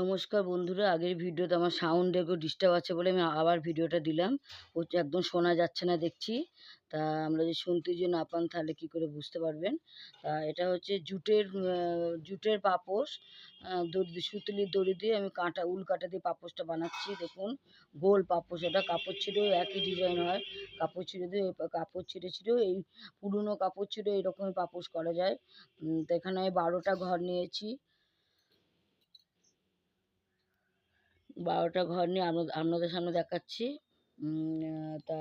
নমস্কার বন্ধুরা, আগের ভিডিওতে আমার সাউন্ড একটু ডিস্টার্ব আছে বলে আমি আবার ভিডিওটা দিলাম। ও একদম শোনা যাচ্ছে না দেখছি। তা আমরা যদি শুনতে যদি না পান তাহলে কী করে বুঝতে পারবেন? তা এটা হচ্ছে জুটের জুটের পাপোশ দড়ি, সুতলির দড়ি দিয়ে আমি কাঁটা, উল কাঁটা দিয়ে পাপোশটা বানাচ্ছি। দেখুন, গোল পাপোশ। এটা কাপড় ছিঁড়েও একই ডিজাইন হয়। কাপড় ছিঁড়ে দিয়ে, কাপড় ছিঁড়ে ছিঁড়েও এই পুরনো কাপড় ছিঁড়ে এইরকমই পাপোশ করা যায়। তো এখানে আমি বারোটা ঘর নিয়েছি। বারোটা ঘর নিয়ে আপনাদের সামনে দেখাচ্ছি। তা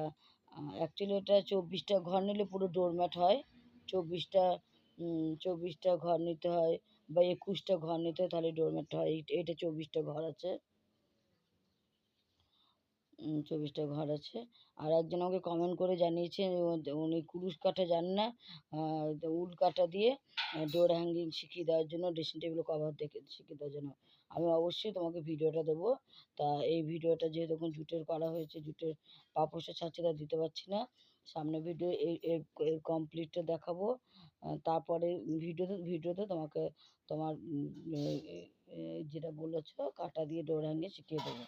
অ্যাকচুয়ালি এটা চব্বিশটা ঘর নিলে পুরো ডোরম্যাট হয়। চব্বিশটা চব্বিশটা ঘর নিতে হয় বা একুশটা ঘর নিতে হয় তাহলে ডোরম্যাট হয়। এইটা চব্বিশটা ঘর আছে। চব্বিশটা ঘর আছে। আর একজন আমাকে কমেন্ট করে জানিয়েছে উনি কুরুশ কাটা জানেন না। উল কাটা দিয়ে ডোর হ্যাঙ্গিং শিখিয়ে দেওয়ার জন্য ড্রেসিং টেবিল কভার দেখে, শিখিয়ে দেওয়ার জন্য। আমি অবশ্যই তোমাকে ভিডিওটা দেবো। তা এই ভিডিওটা যেহেতু জুটের করা হয়েছে, জুটের পাপোশটা ছাড়ছে তা দিতে পারছি না। সামনে ভিডিও এর এর কমপ্লিটটা দেখাবো। তারপরে ভিডিওতে ভিডিওতে তোমাকে তোমার যেটা বলেছ, কাটা দিয়ে ডোর হ্যাঙ্গিং শিখিয়ে দেবো।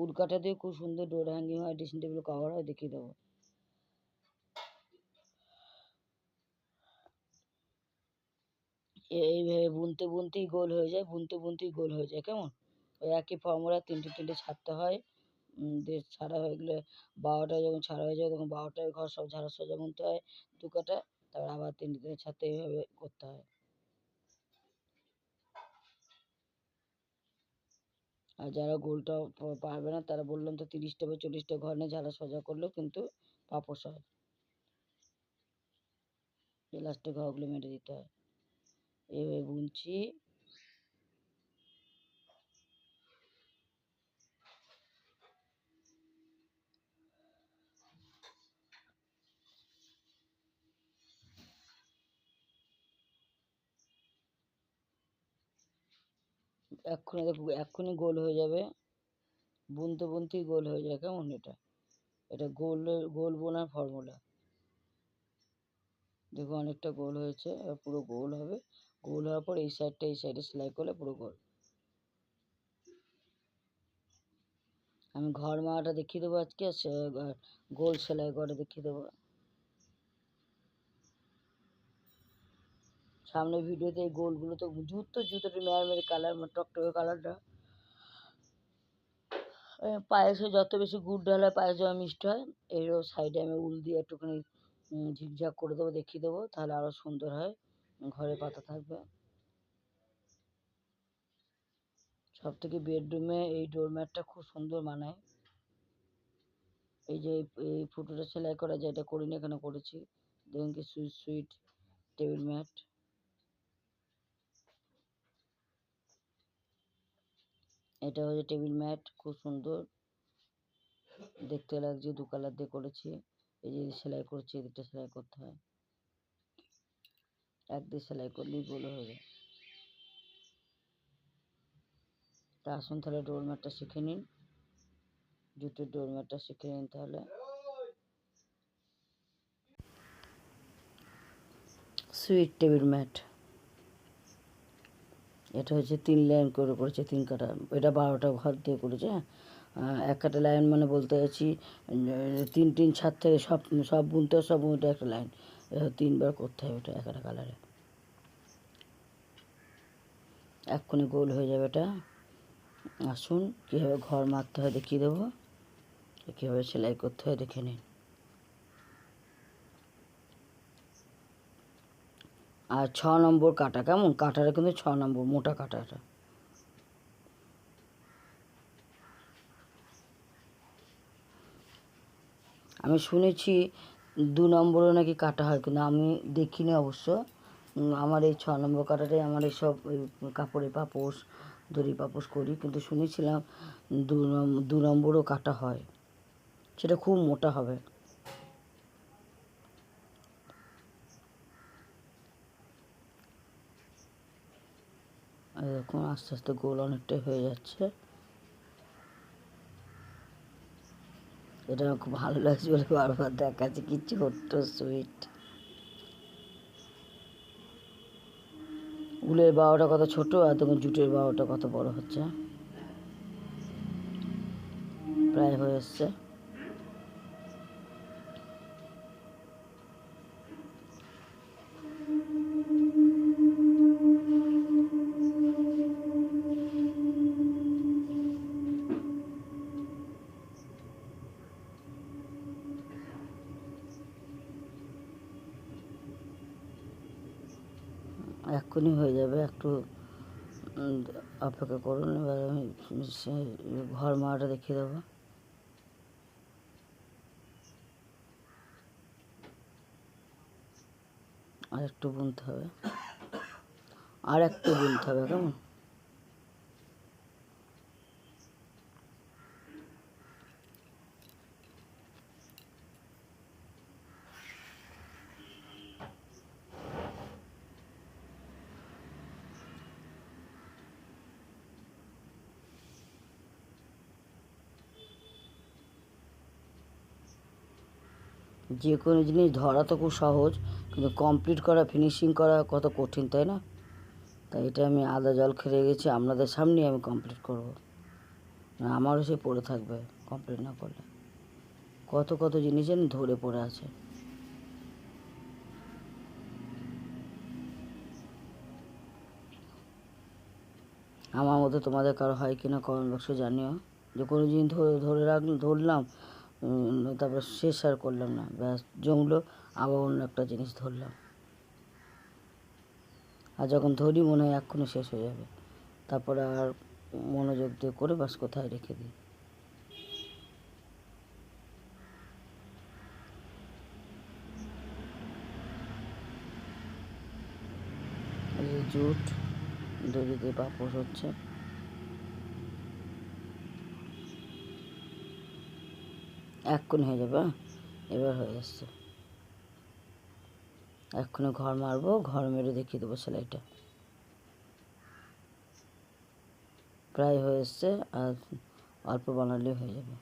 উড কাটা দিয়ে খুব সুন্দর ডোর হ্যাঙ্গিং হয়, ড্রেসিং টেবিল কভার হয়, দেখিয়ে দেবো। এইভাবে বুনতে বুনতেই গোল হয়ে যায়, বুনতে বুনতেই গোল হয়ে যায়, কেমন? ওই একই ফর্মুলা তিনটে তিনটে ছাড়তে হয় দিয়ে ছাড়া হয়ে গেলে বারোটায় যখন ছাড়া হয়ে যায়, তখন বারোটায় ঘর সব ঝাড়া সোজা বুনতে হয়, দু কাটা, তারপর আবার তিনটে তিনটে ছাড়তে এইভাবে করতে হয়। আর যারা গোলটা পারবে না, তারা বললাম তো তিরিশটা বা চল্লিশটা ঘর নিয়ে ঝাড়া সোজা করলেও কিন্তু পাপোশ হয় লাস্টে ঘরগুলো মেরে দিতে হয়। এইভাবে বুনছি এক্ষুনি দেখো, এক্ষুনি গোল হয়ে যাবে। বুনতে, বুনতেই গোল হয়ে যায় কেমন এটা? এটা গোল গোল বোনার ফর্মুলা দেখো, অনেকটা গোল হয়েছে, এবার পুরো গোল হবে। গোল হওয়ার পর এই সাইডটা এই সাইডে সেলাই করলে পুরো গোল আমি ঘর মারাটা দেখিয়ে দেবো আজকে গোল সেলাই করে দেখিয়ে দেবো। সামনে ভিডিওতে এই গোলগুলো তো জুত, জুতোটা মেয়ার মেরে কালার টকটকে কালারটা পায়েসে যত বেশি গুড় ডাল হয়, পায়েস জমা মিষ্টি হয়, এরও সাইডে আমি উল দিয়ে একটুখানি ঝিকঝাক করে দেবো, দেখিয়ে দেবো, তাহলে আরও সুন্দর হয়। ঘরে পাতা থাকবে। সব থেকে বেডরুমে এই ডোরম্যাটটা খুব সুন্দর মানায়। এই যে এই ফুটোটা সেলাই করা যায়, এটা করিনি, এখানে করেছি। দেখুন কি সুইট সুইট টেবিল ম্যাট এটা হচ্ছে টেবিল ম্যাট খুব সুন্দর। দেখতে লাগছে, দু কালার দিয়ে করেছি। এই যে সেলাই করছি, এদিকটা সেলাই করতে হয়। এক দিয়ে সেলাই করলেই গোল হয়ে যায়। তা আসুন তাহলে ডোর ম্যাটটা শিখে নিন। জুটের ডোর ম্যাটটা শিখে নিন তাহলে। সুইট টেবিল ম্যাট এটা হচ্ছে তিন লাইন করে করেছে তিন কাটা। এটা বারোটা ঘর দিয়ে করেছে হ্যাঁ? এক কাটা লাইন মানে বলতে চাইছি তিন তিন ছাদ থেকে সব সব বুনতে সব বুনতে একটা লাইন তিনবার করতে হবে এক একটা কালারে এক্ষুনি গোল হয়ে যাবে এটা। আসুন, কীভাবে ঘর মারতে হয় দেখিয়ে দেবো। কীভাবে সেলাই করতে হয় দেখে নিন। আর ছ নম্বর কাটা, কেমন? কাটাটা কিন্তু ছ নম্বর, মোটা কাটাটা আমি শুনেছি দু নম্বরও নাকি কাটা হয় কিন্তু আমি দেখিনি অবশ্য। আমার এই ছ নম্বর কাটাটাই আমার এই সব কাপড়ে পাপোশ, দড়ি পাপোশ করি কিন্তু শুনেছিলাম দু দু নম্বরও কাটা হয়। সেটা খুব মোটা হবে। দেখুন আস্তে আস্তে গোল অনেকটাই হয়ে যাচ্ছে। এটা আমার খুব ভালো লাগছে বলে বারবার দেখাচ্ছে কি ছোট্ট সুইট উলের বারোটা কত ছোট আর তখন জুটের বারোটা কত বড় হচ্ছে? প্রায় হয়ে এসছে। এক্ষুনি হয়ে যাবে, একটু অপেক্ষা করুন, এবার আমি ঘর মাটা দেখিয়ে দেবো। আর একটু বুনতে হবে। আর একটু বুনতে হবে, কেমন? যে কোনো জিনিস ধরা তো খুব সহজ, কিন্তু কমপ্লিট করা ফিনিশিং করা কত কঠিন, তাই না? তাই এটা আমি আদা জল খেলে গেছি, আপনাদের সামনেই আমি কমপ্লিট করব। আমারও সে পড়ে থাকবে কমপ্লিট না করলে। কত কত জিনিস জানি ধরে পড়ে আছে। আমার মতো তোমাদের কারও হয় কিনা কমেন্ট বক্সে জানিও। যে কোনো জিনিস ধরে ধরে রাখলাম ধরলাম তারপর শেষ আর করলাম না। ব্যাস, জমলো, আবার অন্য একটা জিনিস ধরলাম। আর যখন ধরি, মনে হয় এক্ষুনি শেষ হয়ে যাবে। তারপরে আর মনোযোগ দিয়ে করে বাস কোথায় রেখে দিই। জুট দড়িতে পাপোশ হচ্ছে। এক্ষুনি হয়ে যাবে হ্যাঁ? এবার হয়ে যাচ্ছে। এক্ষুনি ঘর মারবো ঘর মেরে দেখিয়ে দেবো সেলাইটা। প্রায় হয়ে এসছে আর অল্প বানালেই হয়ে যাবে।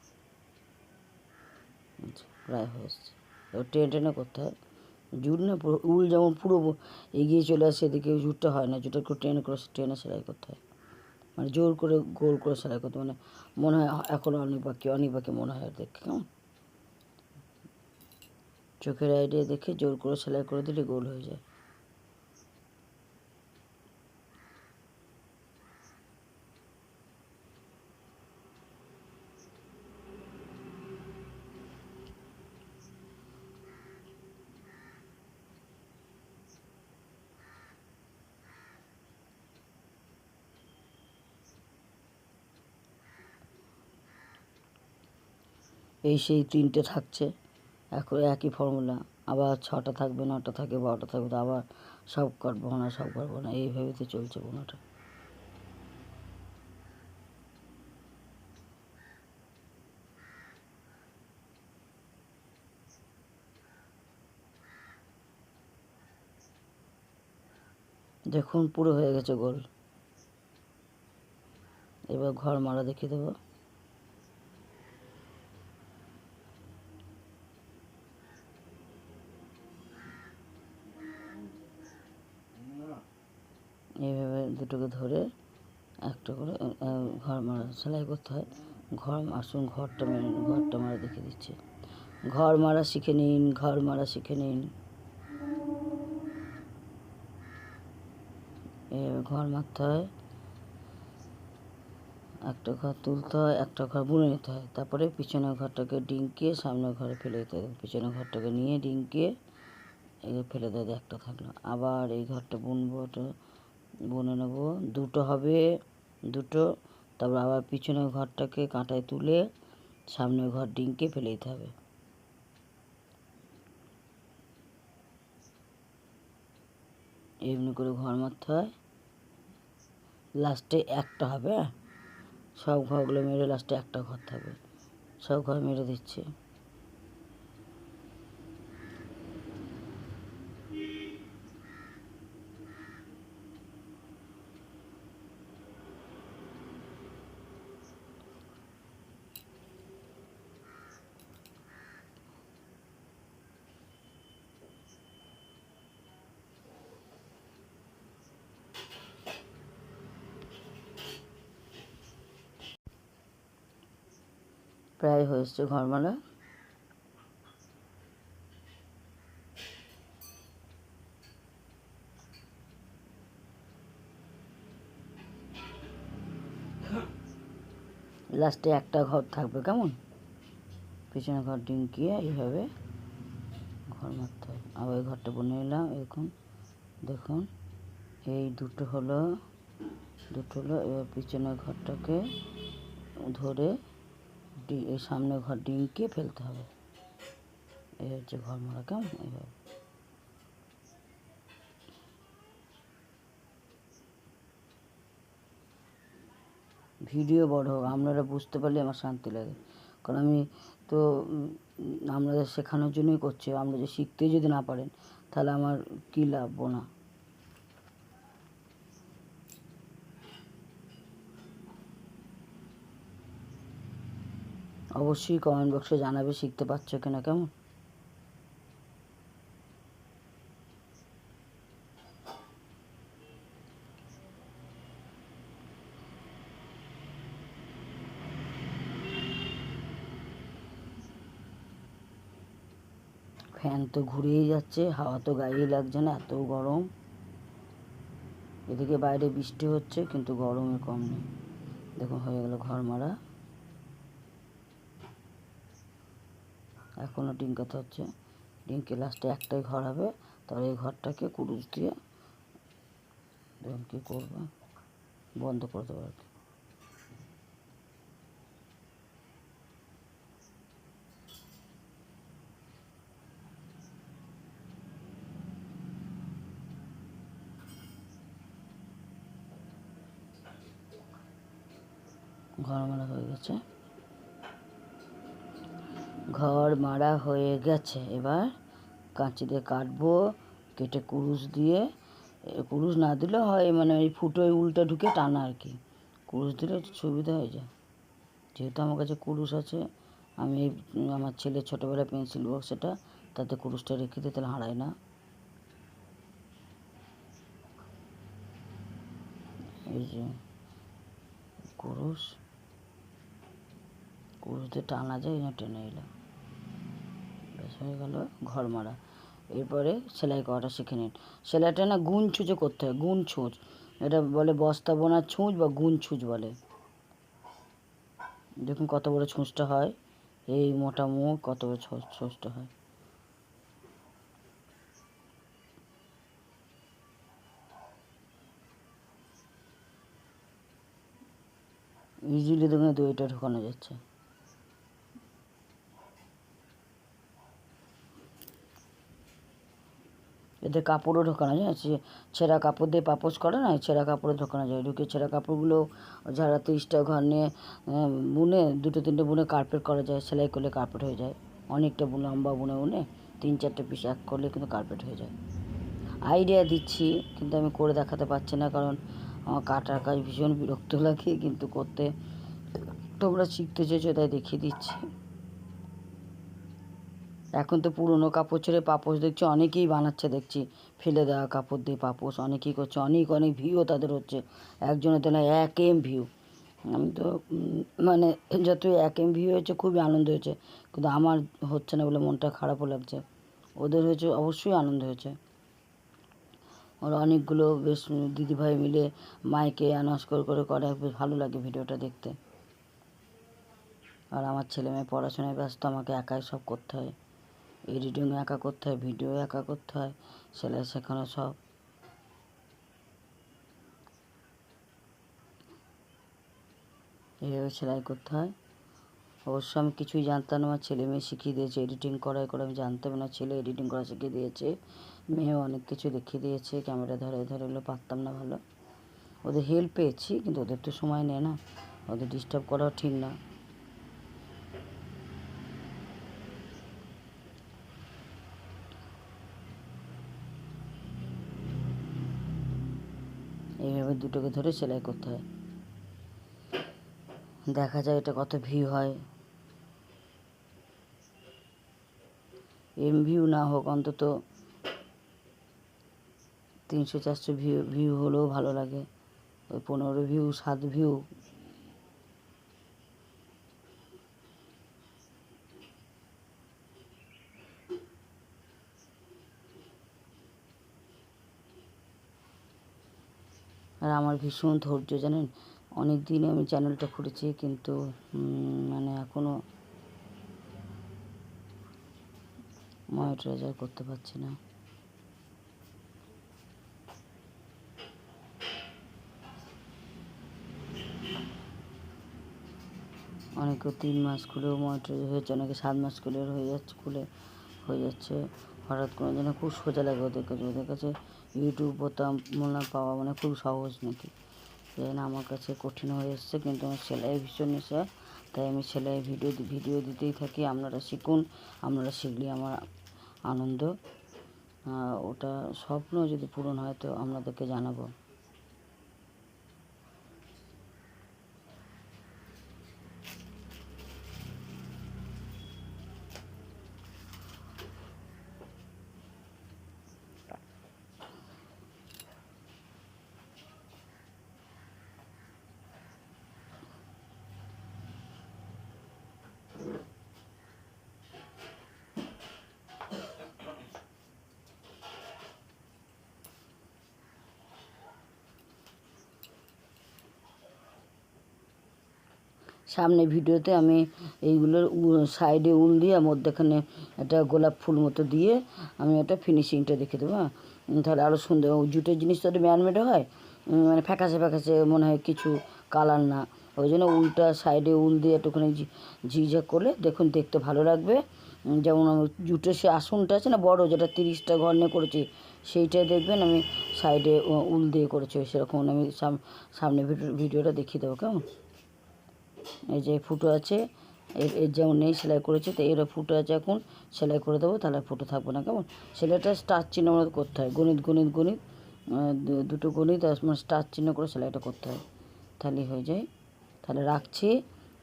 আচ্ছা, প্রায় হয়ে এসছে। এবার টেনে টেনে করতে হয়। জুট না পুরো উল যেমন পুরো এগিয়ে চলে আসে এদিকে জুটটা হয় না জুটটা একটু টেনে করে টেনে সেলাই করতে হয়। মানে জোর করে গোল করে সেলাই করতে মানে মনে হয় এখন অনেক বাকি অনেক বাকি মনে হয় দেখে, কেমন? চোখের আইডিয়া দেখে জোর করে সেলাই করে দিলে গোল হয়ে যায়। এই সেই তিনটে থাকছে। এখন একই ফর্মুলা আবার ছটা থাকবে, নটা থাকবে বারোটা থাকবে আবার সব কাটবো না, সব কাটবো না এইভাবে তো চলছে বোনাটা। দেখুন, পুরো হয়ে গেছে গোল। এবার ঘর মারা দেখিয়ে দেবো। এইভাবে দুটোকে ধরে একটা করে ঘর মারা, সেলাই করতে হয়। ঘর আসুন ঘরটা মেরে, ঘরটা মারা দেখে দিচ্ছে। ঘর মারা শিখে নিন, ঘর মারা শিখে নিন। এইভাবে ঘর মারতে হয়। একটা ঘর তুলতে হয়, একটা ঘর বুনে নিতে হয়। তারপরে পিছনের ঘরটাকে ডিঙ্কিয়ে সামনের ঘরে ফেলে দিতে হবে পিছনের ঘরটাকে নিয়ে ডিঙ্কিয়ে এই ফেলে দেয়, একটা থাকল। আবার এই ঘরটা বুনবো, ওটা বুনে নেব। দুটো হবে দুটো, তারপর আবার পিছনের ঘরটাকে কাঁটায় তুলে সামনের ঘর ডিঙ্কে ফেলে দিতে হবে। এমনি করে ঘর মারতে হয়। লাস্টে একটা হবে হ্যাঁ? সব ঘরগুলো মেরে লাস্টে একটা ঘর থাকবে। সব ঘর মেরে দিচ্ছে। প্রায় হয়েছে ঘরমালা লাস্টে একটা ঘর থাকবে কেমন? পিছনে ঘর ডিঙ্কিয়ে এইভাবে ঘর মারতে হবে। আবার এই ঘরটা বনে এলাম, এরকম। দেখুন, এই দুটো হলো দুটো হলো, এবার পিছনের ঘরটাকে ধরে ডি- এই সামনে ঘর ডিঙ্কিয়ে ফেলতে হবে। এই হচ্ছে ঘর মারা কেমন? এইভাবে। ভিডিও বড় হোক, আপনারা বুঝতে পারলে আমার শান্তি লাগে। কারণ আমি তো আপনাদের শেখানোর জন্যই করছি, আপনারা যে শিখতে যদি না পারেন, তাহলে আমার কী লাভ না অবশ্যই কমেন্ট বক্সে জানাবে, শিখতে পারছ কিনা, কেমন? ফ্যান তো ঘুরেই যাচ্ছে, হাওয়া তো গায়েই লাগছে না, এত গরম। এদিকে বাইরে বৃষ্টি হচ্ছে, কিন্তু গরমে কম নেই। দেখুন হয়ে গেল ঘর মারা এখনও ডিঙ্কাতে হচ্ছে। ডিঙ্কে লাস্টে একটাই ঘর হবে তবে এই ঘরটাকে কুরুশ দিয়ে দেখুন কী করবে? বন্ধ করে দেবো আর কি। ঘর মারা হয়ে গেছে। ঘর মারা হয়ে গেছে। এবার কাঁচি দিয়ে কাটবো, কেটে কুরুশ দিয়ে, কুরুশ না দিলেও হয় মানে ওই ফুটোয় উল্টা ঢুকে টানা আর কি। কুরুশ দিলে সুবিধা হয়ে যায়। যেহেতু আমার কাছে কুরুশ আছে, আমি আমার ছেলে ছোটোবেলায় পেন্সিল বক্স সেটা তাতে কুরুশটা রেখে দিই, তাহলে হারায় না। এই যে কুরুশ কুরুশ দিয়ে টানা যায়, এই জন্য টেনে এলাম হয়ে গেল ঘর মারা। এরপরে সেলাই করাটা শিখে নিন। সেলাইটা না গুণ ছুঁচে করতে হয় গুণ ছুঁচ এটা বলে বস্তা বোনার ছুঁচ বা গুণ ছুঁচ বলে। দেখুন কত বড় ছুঁচটা হয়, এই মোটা মুখ কত বড় ছুঁচটা হয়। ইজিলি দেখুন দইটা ঢোকানো যাচ্ছে। এতে কাপড়ও ঢোকানো যায় ছেঁড়া কাপড় দিয়ে পাপোশ করে না ছেঁড়া কাপড়ে ঢোকানো যায়। ঢুকে ছেঁড়া কাপড়গুলো যারা তিরিশটা ঘর নিয়ে বুনে, দুটো তিনটে বুনে কার্পেট করা যায়, সেলাই করলে কার্পেট হয়ে যায়। অনেকটা বুনে, লম্বা বুনে বুনে তিন চারটে পিস এক করলে কিন্তু কার্পেট হয়ে যায়। আইডিয়া দিচ্ছি, কিন্তু আমি করে দেখাতে পারছি না, কারণ আমার কাটার কাজ ভীষণ বিরক্ত লাগে, কিন্তু করতে তোমরা শিখতে চেয়েছো, তাই দেখিয়ে দিচ্ছি। এখন তো পুরনো কাপড় ছেড়ে পাপোশ দেখছি, অনেকেই বানাচ্ছে দেখছি। ফেলে দেওয়া কাপড় দিয়ে পাপোশ, অনেকেই করছে, অনেক অনেক ভিউও তাদের হচ্ছে। একজনের তো না এক এম ভিউ আমি তো মানে যতই এক এম ভিউ হয়েছে, খুবই আনন্দ হয়েছে। কিন্তু আমার হচ্ছে না বলে মনটা খারাপও লাগছে। ওদের হয়েছে, অবশ্যই আনন্দ হয়েছে। ওরা অনেকগুলো বেশ দিদিভাই মিলে মাইকে অ্যানাউন্স করে করে করে বেশ ভালো লাগে ভিডিওটা দেখতে। আর আমার ছেলে মেয়ে পড়াশোনায় ব্যস্ত, আমাকে একাই সব করতে হয়। এডিটিং একা করতে হয়, ভিডিও একা করতে হয় সেলাই শেখানো সব। এইভাবে সেলাই করতে হয়। অবশ্য আমি কিছুই জানতাম না, আমার ছেলে মেয়ে শিখিয়ে দিয়েছে, এডিটিং করা এ করে আমি জানতাম না, ছেলে এডিটিং করা শিখিয়ে দিয়েছে, মেয়েও অনেক কিছু দেখিয়ে দিয়েছে, ক্যামেরা ধরে ধরে এগুলো পারতাম না ভালো। ওদের হেল্প পেয়েছি, কিন্তু ওদের তো সময় নেয় না, ওদের ডিস্টার্ব করাও ঠিক না। এইভাবে দুটোকে ধরে সেলাই করতে হয়। দেখা যায় এটা কত ভিউ হয়। এম ভিউ না হোক, অন্তত তিনশো চারশো ভিউ ভিউ হলেও ভালো লাগে। ওই পনেরো ভিউ সাত ভিউ আর আমার ভীষণ ধৈর্য, জানেন? অনেক দিন আমি চ্যানেলটা খুলেছি কিন্তু মানে এখনও মনিটরাইজার করতে পারছি না। অনেকে তিন মাস খুলেও মনিটরাইজার হয়েছে, অনেকে সাত মাস খুলে হয়ে যাচ্ছে, খুলে হয়ে যাচ্ছে। হঠাৎ করে যেন খুব সোজা লাগে ওদের কাছে ওদের কাছে ইউটিউব বোতাম মনে পাওয়া মানে খুব সহজ নাকি? আমার কাছে কঠিন হয়ে এসছে, কিন্তু আমার সেলাই ভীষণ নেশা। তাই আমি সেলাই ভিডিও ভিডিও দিতেই থাকি, আপনারা শিখুন, আপনারা শিখলে আমার আনন্দ। ওটা স্বপ্ন যদি পূরণ হয় তো আপনাদেরকে জানাব। সামনে ভিডিওতে আমি এইগুলোর সাইডে উল দিয়ে মধ্যেখানে একটা গোলাপ ফুল মতো দিয়ে আমি একটা ফিনিশিংটা দেখে দেবো হ্যাঁ? তাহলে আরও সুন্দর জুটের জিনিস তো ম্যানমেড হয়? মানে ফ্যাকাশে ফ্যাকাশে মনে হয় কিছু কালার না। ওই জন্য উলটা সাইডে উল দিয়ে একটুখানি ঝি- ঝিকঝাক করলে দেখুন দেখতে ভালো লাগবে। যেমন আমার জুটের সে আসনটা আছে না বড়, যেটা তিরিশটা ঘর নিয়ে করেছি, সেইটাই দেখবেন আমি সাইডে উল দিয়ে করেছি, সেরকম আমি সাম- সামনে ভিডিও, ভিডিওটা দেখিয়ে দেবো, কেমন? এই যে ফুটো আছে এর যেমন নেই সেলাই করেছে, তো এর ফুটো আছে এখন, সেলাই করে দেবো, তাহলে ফুটো থাকবে না, কেমন? সেলাইটা স্টার চিহ্ন মতো করতে হয়, গণিত গণিত গণিত দুটো গণিত, আর মানে স্টার চিহ্ন করে সেলাইটা করতে হয়, তাহলে হয়ে যায়। তাহলে রাখছি,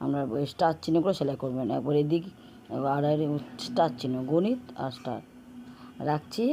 আমরা স্টার চিহ্ন করে সেলাই করবেন একবার এদিক আর স্টার চিহ্ন, গণিত আর স্টার। রাখছি।